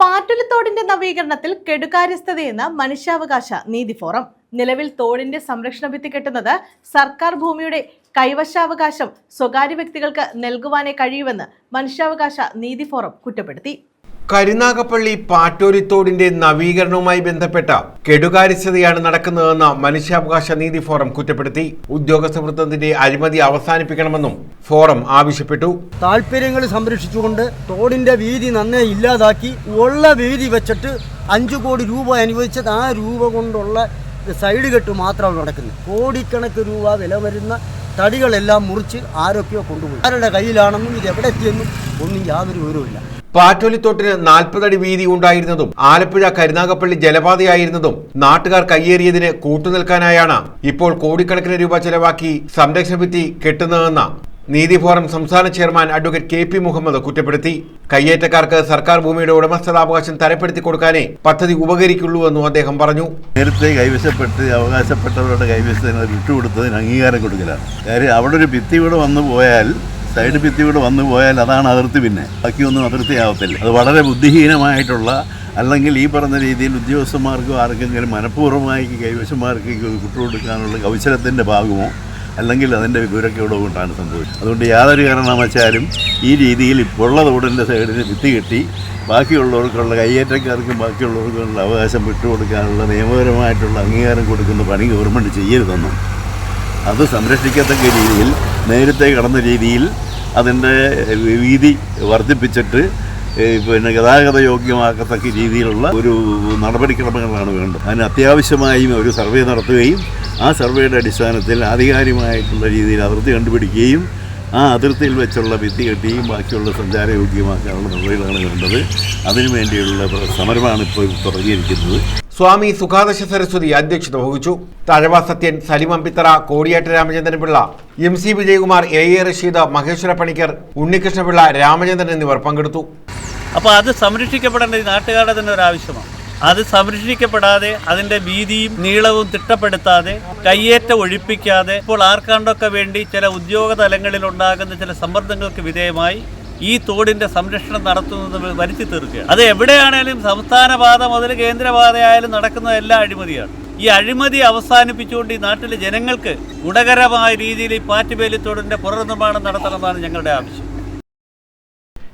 പാറ്റുലിത്തോടിന്റെ നവീകരണത്തിൽ കെടുകാര്യസ്ഥതയെന്ന് മനുഷ്യാവകാശ നീതി ഫോറം. നിലവിൽ തോടിന്റെ സംരക്ഷണ ഭിത്തി കെട്ടുന്നത് സർക്കാർ ഭൂമിയുടെ കൈവശാവകാശം സ്വകാര്യ വ്യക്തികൾക്ക് നൽകുവാനേ കഴിയുമെന്ന് മനുഷ്യാവകാശ നീതി ഫോറം കുറ്റപ്പെടുത്തി. കരുനാഗപ്പള്ളി പാറ്റോരിത്തോടിന്റെ നവീകരണവുമായി ബന്ധപ്പെട്ട കെടുകാര്യസ്ഥതയാണ് നടക്കുന്നതെന്ന് മനുഷ്യാവകാശ നീതി ഫോറം കുറ്റപ്പെടുത്തി. ഉദ്യോഗസ്ഥ വൃത്തത്തിന്റെ അഴിമതി അവസാനിപ്പിക്കണമെന്നും ഫോറം ആവശ്യപ്പെട്ടു. താല്പര്യങ്ങൾ സംരക്ഷിച്ചുകൊണ്ട് തോടിന്റെ വീതി നന്നേ ഇല്ലാതാക്കി ഉള്ള വീതി വെച്ചിട്ട് അഞ്ചു കോടി രൂപ അനുവദിച്ചത് ആ രൂപ കൊണ്ടുള്ള സൈഡ് കെട്ട് മാത്രമാണ് നടക്കുന്നത്. കോടിക്കണക്ക് രൂപ വില വരുന്ന തടികളെല്ലാം മുറിച്ച് ആരൊക്കെയോ കൊണ്ടുപോയി. ആരുടെ കയ്യിലാണെന്നും ഇത് എവിടെ എത്തിയെന്നും ഒന്നും യാതൊരു വിവരവുമില്ല. പാറ്റോലിത്തോട്ടിന് നാൽപ്പതടി വീതി ഉണ്ടായിരുന്നതും ആലപ്പുഴ കരുനാഗപ്പള്ളി ജലപാതയായിരുന്നതും നാട്ടുകാർ കയ്യേറിയതിന് കൂട്ടുനിൽക്കാനായാണ് ഇപ്പോൾ കോടിക്കണക്കിന് രൂപ ചെലവാക്കി സംരക്ഷണ ഭിത്തി കെട്ടുന്നതെന്ന് നീതി ഫോറം സംസ്ഥാന chairman advocate K P Muhammad കുറ്റപ്പെടുത്തി. കയ്യേറ്റക്കാർക്ക് സർക്കാർ ഭൂമിയുടെ ഉടമസ്ഥതാവകാശം തരപ്പെടുത്തി കൊടുക്കാനേ പദ്ധതി ഉപകരിക്കുള്ളൂ എന്നും അദ്ദേഹം പറഞ്ഞു. നേരത്തെ കൈവശപ്പെട്ട് അവകാശപ്പെട്ടവരുടെ കൈവശത്തിന് വിട്ടുകൊടുത്തതിന് അംഗീകാരം കൊടുക്കലാണ്. കാര്യം അവിടെ ഒരു ഭിത്തി വീട് വന്നു പോയാൽ സൈഡ് ഭിത്തി കൂടെ വന്നു പോയാൽ അതാണ് അതിർത്തി പിന്നെ. ബാക്കിയൊന്നും അതിർത്തി ആവത്തില്ല. അത് വളരെ ബുദ്ധിഹീനമായിട്ടുള്ള അല്ലെങ്കിൽ ഈ പറഞ്ഞ രീതിയിൽ ഉദ്യോഗസ്ഥന്മാർക്കോ ആർക്കെങ്കിലും മനഃപൂർവമായി കൈവശന്മാർക്ക് വിട്ടുകൊടുക്കാനുള്ള കൗശലത്തിന്റെ ഭാഗമോ അല്ലെങ്കിൽ അതിന്റെ വിവരക്കേടോ കൊണ്ടാണ് സംഭവിച്ചത്. അതുകൊണ്ട് യാതൊരു കാരണവശാലും ഈ രീതിയിൽ ഇപ്പോഴുള്ള തോടിന്റെ സൈഡിന് വിത്ത് കെട്ടി. ബാക്കിയുള്ളവർക്കുള്ള കയ്യേറ്റക്കാർക്കും ബാക്കിയുള്ളവർക്കുള്ള അവകാശം വിട്ടുകൊടുക്കാനുള്ള നിയമപരമായിട്ടുള്ള അംഗീകാരം കൊടുക്കുന്ന പണി ഗവൺമെന്റ് ചെയ്യരുതെന്നും അത് സംരക്ഷിക്കത്തക്ക രീതിയിൽ നേരത്തെ കടന്ന രീതിയിൽ അതിന്റെ വീതി വർദ്ധിപ്പിച്ചിട്ട് പിന്നെ ഗതാഗത യോഗ്യമാക്കത്തക്ക രീതിയിലുള്ള ഒരു നടപടിക്രമങ്ങളാണ് വേണ്ടത്. അതിന് അത്യാവശ്യമായും ഒരു സർവേ നടത്തുകയും ആ സർവേയുടെ അടിസ്ഥാനത്തിൽ ആധികാരികമായിട്ടുള്ള രീതിയിൽ അതിർത്തി കണ്ടുപിടിക്കുകയും ആ അതിർത്തിയിൽ വെച്ചുള്ള ഭിത്തി കെട്ടിയും ബാക്കിയുള്ള സഞ്ചാരയോഗ്യമാക്കാനുള്ള നടപടികളാണ് വേണ്ടത്. അതിനു വേണ്ടിയുള്ള സമരമാണ് ഇപ്പോൾ തുടങ്ങിയിരിക്കുന്നത്. സ്വാമി സുഖാദശ സരസ്വതി അധ്യക്ഷത വഹിച്ചു. Thazhava Sathyan Salim Ambithara Kodiyetta Ramachandran Pillai M C Vijayakumar A A Rasheed Maheshwara Panicker Unnikrishnapillai Ramachandran എന്നിവർ പങ്കെടുത്തു. അപ്പോൾ അത് സംരക്ഷിക്കപ്പെടേണ്ടത് നാട്ടുകാരുടെ തന്നെ ഒരു ആവശ്യമാണ്. അത് സംരക്ഷിക്കപ്പെടാതെ അതിന്റെ വീതിയും നീളവും തിട്ടപ്പെടുത്താതെ കയ്യേറ്റം ഒഴിപ്പിക്കാതെ ഇപ്പോൾ ആർക്കാണ്ടൊക്കെ വേണ്ടി ചില ഉദ്യോഗ തലങ്ങളിൽ ഉണ്ടാകുന്ന ചില സമ്മർദ്ദങ്ങൾക്ക് വിധേയമായി ഈ തോടിന്റെ സംരക്ഷണം നടത്തുന്നത് വരുത്തി തീർക്കുകയാണ് അത് എവിടെയാണേലും സംസ്ഥാന പാത മുതൽ കേന്ദ്രപാതയായാലും നടക്കുന്ന എല്ലാ അഴിമതിയാണ്. ഈ അഴിമതി അവസാനിപ്പിച്ചുകൊണ്ട് ഈ നാട്ടിലെ ജനങ്ങൾക്ക് ഗുണകരമായ രീതിയിൽ ഈ പാറ്റുവേലിത്തോടിന്റെ പുനർനിർമ്മാണം നടത്തണമെന്നാണ് ഞങ്ങളുടെ ആവശ്യം.